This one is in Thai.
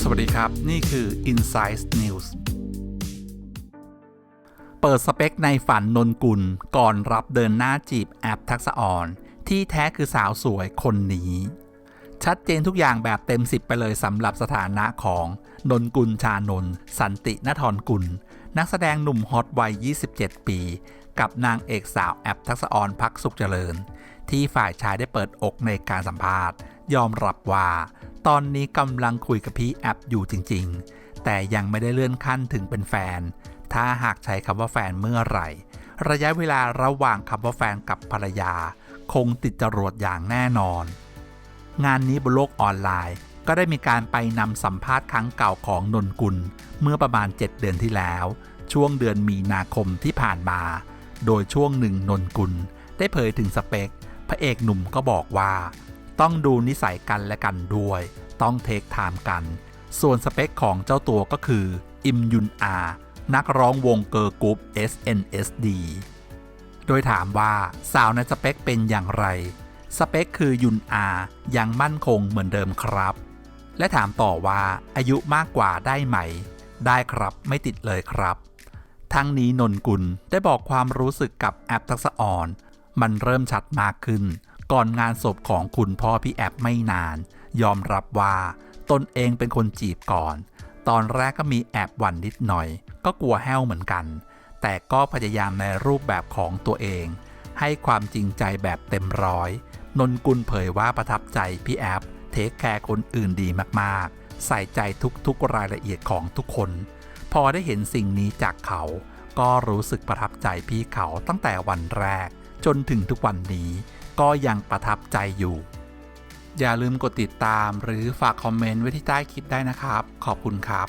สวัสดีครับ นี่คือ Insight News เปิดสเปคในฝันนนกุล ก่อนรับเดินหน้าจีบแอปทักษะอ่อน ที่แท้คือสาวสวยคนนี้ ชัดเจนทุกอย่างแบบเต็มสิบไปเลยสำหรับสถานะของนนกุลชานนท์สันตินทรกุล นักแสดงหนุ่มฮอตวัย 27 ปี กับนางเอกสาวแอปทักษะอ่อนพักสุขเจริญ ที่ฝ่ายชายได้เปิดอกในการสัมภาษณ์ ยอมรับว่า ตอนนี้กำลังคุยกับพี่แอปอยู่จริง ๆ แต่ยังไม่ได้เลื่อนขั้นถึงเป็นแฟน ถ้าหากใช้คำว่าแฟนเมื่อไหร่ ระยะเวลาระหว่างคำว่าแฟนกับภรรยา คงติดจรวดอย่างแน่นอน งานนี้บนโลกออนไลน์ ก็ได้มีการไปนำสัมภาษณ์ครั้งเก่าของนนกุล เมื่อประมาณ 7 เดือนที่แล้ว ช่วงเดือนมีนาคมที่ผ่านมา โดยช่วงหนึ่งนนกุลได้เผยถึงสเปค พระเอกหนุ่มก็บอกว่า ต้องดูนิสัยกันและกันด้วย ต้องเทคไทม์กัน ส่วนสเปคของเจ้าตัวก็คือ อิมยุนอา นักร้องวงเกอร์กรุ๊ป SNSD โดยถามว่าสาวในสเปคเป็นอย่างไร สเปคคือยุนอายังมั่นคงเหมือนเดิมครับ และถามต่อว่าอายุมากกว่าได้ไหม ได้ครับไม่ติดเลยครับ ทั้งนี้นนกุลได้บอกความรู้สึกกับแอปทักษะอ่อน มันเริ่มชัดมากขึ้น ก่อนงานศพของคุณพ่อพี่แอปไม่นาน ยอมรับว่าตนเองเป็นคนจีบก่อน ตอนแรกก็มีแอบหวั่นนิดหน่อย ก็กลัวแห้วเหมือนกัน แต่ก็พยายามในรูปแบบของตัวเอง ให้ความจริงใจแบบเต็มร้อยนนกุลเผยว่าประทับใจพี่แอปเทคแคร์คนอื่นดีมากๆ ใส่ใจทุกๆรายละเอียดของทุกคน พอได้เห็นสิ่งนี้จากเขา ก็รู้สึกประทับใจพี่เขาตั้งแต่วันแรก จนถึงทุกวันนี้ก็ยังประทับใจอยู่ อย่าลืมกดติดตามหรือฝากคอมเมนต์ไว้ที่ใต้คลิปได้นะครับ ขอบคุณครับ